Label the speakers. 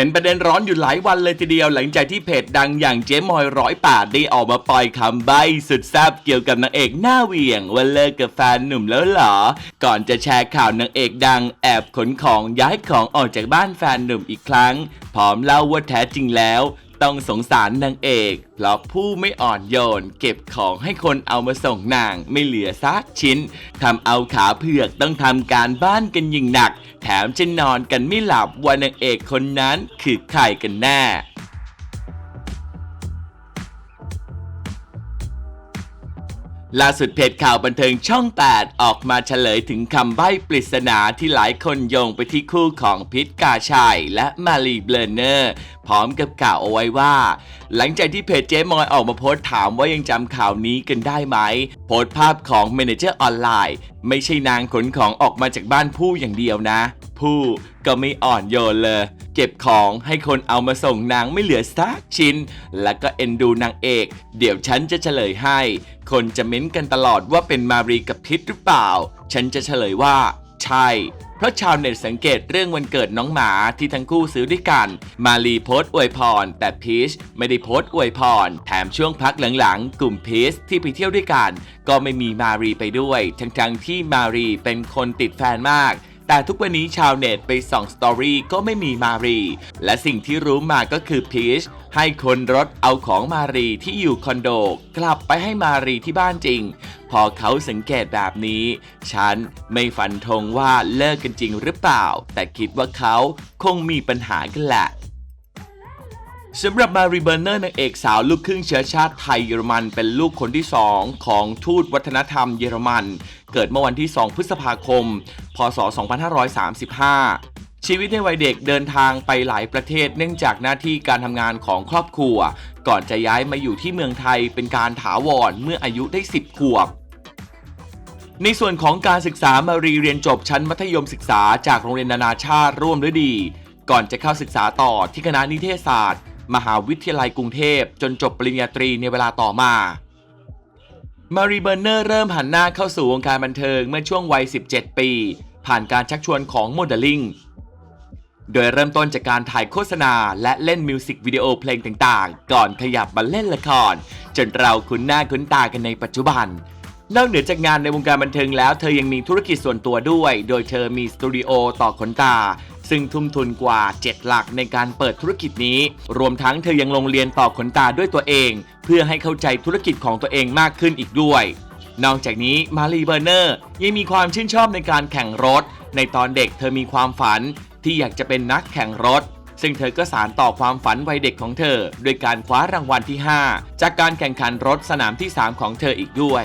Speaker 1: เป็นประเด็นร้อนอยู่หลายวันเลยทีเดียวหลังจากที่เพจดังอย่างเจ๊มอยร้อยแปดได้ออกมาปล่อยคำใบ้สุดแซ่บเกี่ยวกับนางเอกหน้าเหวี่ยงว่าเลิกกับแฟนหนุ่มแล้วเหรอ ก่อนจะแชร์ข่าวนางเอกดังแอบขนของย้ายของออกจากบ้านแฟนหนุ่มอีกครั้ง พร้อมเล่าว่าแท้จริงแล้ว ต้องสงสารนางเอกเพราะผู้ไม่อ่อนโยน เก็บของให้คนเอามาส่งนางไม่เหลือซักชิ้นทำเอาขาเผือกต้องทำการบ้านกันยิ่งหนัก แถมจะนอนกันไม่หลับว่านางเอกคนนั้นคือใครกันแน่ ล่าสุดเพจข่าวบันเทิงช่อง 8 ออกมาเฉลยถึงคำใบ้ปริศนาที่หลายคนโยงไปที่คู่ของพิษกาชัยและมารีเบลเนอร์ พร้อมกับกล่าวเอาไว้ว่า หลังจากที่เพจเจ๊มอยออกมาโพสต์ถามว่ายังจำข่าวนี้กันได้ไหม โพสต์ภาพของเมนเจอร์ออนไลน์ ไม่ใช่นางขนของออกมาจากบ้านผู้อย่างเดียวนะ ผู้ก็ไม่อ่อนโยนเลย เก็บของให้คนเอามาส่งนางไม่เหลือสักชิ้น แล้วก็เอ็นดูนางเอก เดี๋ยวฉันจะเฉลยให้ คนจะเม้นกันตลอดว่าเป็นมารีกับพิษหรือเปล่า ฉันจะเฉลยว่า ใช่ เพราะชาวเน็ตสังเกตเรื่องวันเกิดน้องหมาที่ทั้งคู่ซื้อด้วยกัน มารีโพสต์อวยพร แต่พีชไม่ได้โพสต์อวยพร แถมช่วงพักหลังๆ กลุ่มพีชที่ไปเที่ยวด้วยกัน ก็ไม่มีมารีไปด้วย ทั้งๆที่มารีเป็นคนติดแฟนมาก แต่ทุกวันนี้ชาวเน็ตไปส่องสตอรี่ก็ไม่มีมารี และสิ่งที่รู้มาก็คือพีชให้คนรถเอาของมารีที่อยู่คอนโด กลับไปให้มารีที่บ้านจริง พอเขาสังเกตแบบนี้ ฉันไม่ฟันธงว่าเลิกกันจริงหรือเปล่า แต่คิดว่าเขาคงมีปัญหากันแหละ สำหรับมารีเบอร์เนอร์นางเอกสาวลูกครึ่งเชื้อชาติไทยเยอรมัน เป็นลูกคนที่ 2 ของทูตวัฒนธรรมเยอรมัน เกิดเมื่อวันที่ 2 พฤษภาคม พศ 2535ชีวิตในวัยเด็กเดินทางไปหลายประเทศเนื่องจากหน้าที่การทำงานของครอบครัว ก่อนจะย้ายมาอยู่ที่เมืองไทยเป็นการถาวรเมื่ออายุได้ 10 ขวบ ในส่วนของการศึกษามารีเรียนจบชั้นมัธยมศึกษาจากโรงเรียนนานาชาติร่วมฤดี ก่อนจะเข้าศึกษาต่อที่คณะนิเทศศาสตร์ มหาวิทยาลัยกรุงเทพ จนจบปริญญาตรีในเวลาต่อมา มารีเบอร์เนอร์เริ่มหันหน้าเข้าสู่วงการบันเทิงเมื่อช่วงวัย 17 ปี ผ่านการชักชวนของโมเดลลิ่ง โดยเริ่มต้นจากการถ่ายโฆษณาและเล่นมิวสิกวิดีโอเพลงต่างๆ ก่อนขยับมาเล่นละคร จนเราคุ้นหน้าคุ้นตากันในปัจจุบันนอกเหนือจากงานในวงการบันเทิงแล้ว เธอยังมีธุรกิจส่วนตัวด้วย โดยเธอมีสตูดิโอต่อขนตา ซึ่งทุ่มทุนกว่า 7 หลักในการเปิดธุรกิจนี้ รวมทั้งเธอยังลงเรียนต่อขนตาด้วยตัวเอง เพื่อให้เข้าใจธุรกิจของตัวเองมากขึ้นอีกด้วย นอกจากนี้มารีเบอร์เนอร์ยังมีความชื่นชอบในการแข่งรถ ในตอนเด็กเธอมีความฝันที่อยากจะเป็นนักแข่งรถซึ่งเธอก็สารต่อความฝันวัยเด็กของเธอ โดยการคว้ารางวัลที่ 5 จากการแข่งขันรถสนามที่ 3 ของเธออีกด้วย